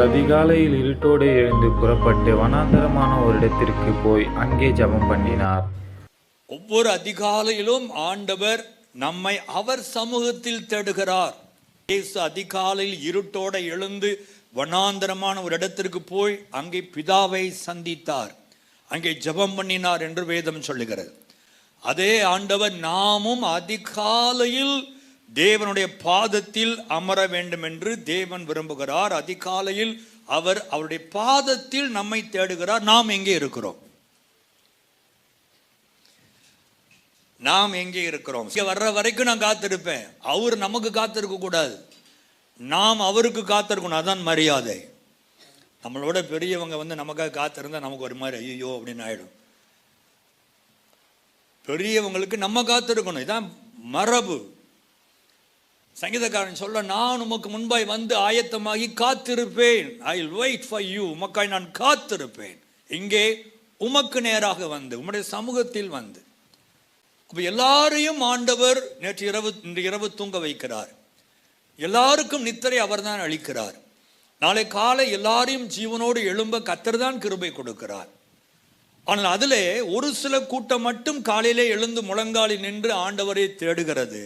அவர் அதிகாலையில் இருட்டோடு எழுந்து புறப்பட்டு வனாந்தரமான ஒரு இடத்திற்கு போய் அங்கே ஜெபம் பண்ணினார். ஒவ்வொரு அதிகாலையிலும் ஆண்டவர் நம்மை அவர் சமூகத்தில் தேடுகிறார். இயேசு அதிகாலையில் இருட்டோட எழுந்து வனாந்தரமான ஒரு இடத்திற்கு போய் அங்கே பிதாவை சந்தித்தார். அங்கே ஜெபம் பண்ணினார் என்று வேதம் சொல்லுகிறது. அதே ஆண்டவர் நாமும் அதிகாலையில் தேவனுடைய பாதத்தில் அமர வேண்டும் என்று தேவன் விரும்புகிறார். அதிகாலையில் அவர் அவருடைய பாதத்தில் நம்மை தேடுகிறார். நாம் எங்கே இருக்கிறோம்? நாம் எங்கே இருக்கிறோம்? இங்கே வர்ற வரைக்கும் நான் காத்திருப்பேன். அவர் நமக்கு காத்திருக்க கூடாது. நாம் அவருக்கு காத்திருக்கணும். அதான் மரியாதை. நம்மளோட பெரியவங்க வந்து நமக்காக காத்திருந்தா நமக்கு ஒரு மாதிரி ஐயோ அப்படின்னு ஆயிடும். பெரியவங்களுக்கு நம்ம காத்திருக்கணும். இதான் மரபு. சங்கீதக்காரன் சொல்ல நான் உமக்கு முன்பாய் வந்து ஆயத்தமாகி காத்திருப்பேன். ஐ வெயிட் ஃபார் யூ உமக்காய் நான் காத்திருப்பேன். இங்கே உமக்கு நேராக வந்து உம்முடைய சமூகத்தில் வந்து. அப்ப எல்லாரையும் ஆண்டவர் நேற்று இரவு இன்று இரவு தூங்க வைக்கிறார். எல்லாருக்கும் நித்திரை அவர்தான் அளிக்கிறார். நாளை காலை எல்லாரையும் ஜீவனோடு எழும்ப கத்தர் தான் கிருபை கொடுக்கிறார். ஆனால் அதில் ஒரு சில கூட்டம் மட்டும் காலையிலே எழுந்து முழங்காலில் நின்று ஆண்டவரை தேடுகிறது.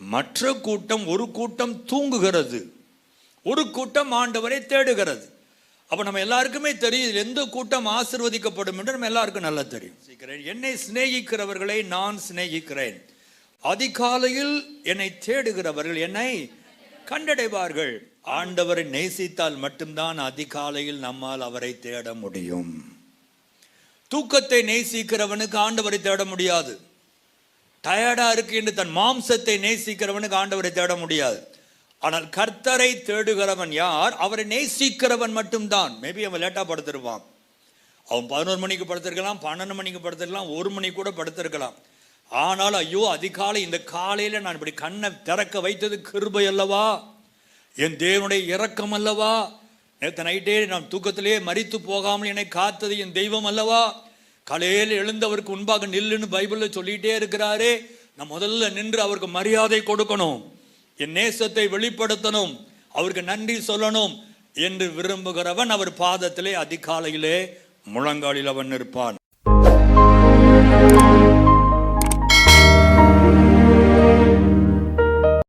மற்ற கூட்டம் ஒரு கூட்டம் தூங்குகிறது. ஒரு கூட்டம் ஆண்டவரை தேடுகிறது. அப்போ நம்ம எல்லாருக்குமே தெரியும் எந்த கூட்டம் ஆசிர்வதிக்கப்படும் என்று நம்ம எல்லாருக்கும் நல்லா தெரியும். என்னை சிநேகிக்கிறவர்களை நான் சிநேகிக்கிறேன். அதிகாலையில் என்னை தேடுகிறவர்கள் என்னை கண்டடைவார்கள். ஆண்டவரை நேசித்தால் மட்டும்தான் அதிகாலையில் நம்மால் அவரை தேட முடியும். தூக்கத்தை நேசிக்கிறவனுக்கு ஆண்டவரை தேட முடியாது. டயர்டாக இருக்கு என்று தன் மாம்சத்தை நேசிக்கிறவனுக்கு ஆண்டவரை தேட முடியாது. ஆனால் கர்த்தரை தேடுகிறவன் யார்? அவரை நேசிக்கிறவன் மட்டும்தான். மேபி அவன் லேட்டாக படுத்திருப்பான். அவன் பதினோரு மணிக்கு படுத்திருக்கலாம் பன்னெண்டு மணிக்கு படுத்திருக்கலாம் ஒரு மணி கூட படுத்திருக்கலாம். ஆனால் ஐயோ அதிகாலை இந்த காலையில் நான் இப்படி கண்ணை திறக்க வைத்தது கிருபை அல்லவா? என் தேவனுடைய இரக்கம் அல்லவா? நேற்று நைட்டே நான் தூக்கத்திலேயே மறித்து போகாமல் என்னை காத்தது என் தெய்வம் அல்லவா? காலையில் எழுந்தவருக்கு முன்பாக நில்லுன்னு பைபிளில் சொல்லிட்டே இருக்கிறாரே நான் முதல்ல நின்று அவருக்கு மரியாதை கொடுக்கணும் என் நேசத்தை வெளிப்படுத்தணும் அவருக்கு நன்றி சொல்லணும் என்று விரும்புகிறவன் அவர் பாதத்திலே அதிகாலையிலே முழங்காலில் அவன் நிற்பான்.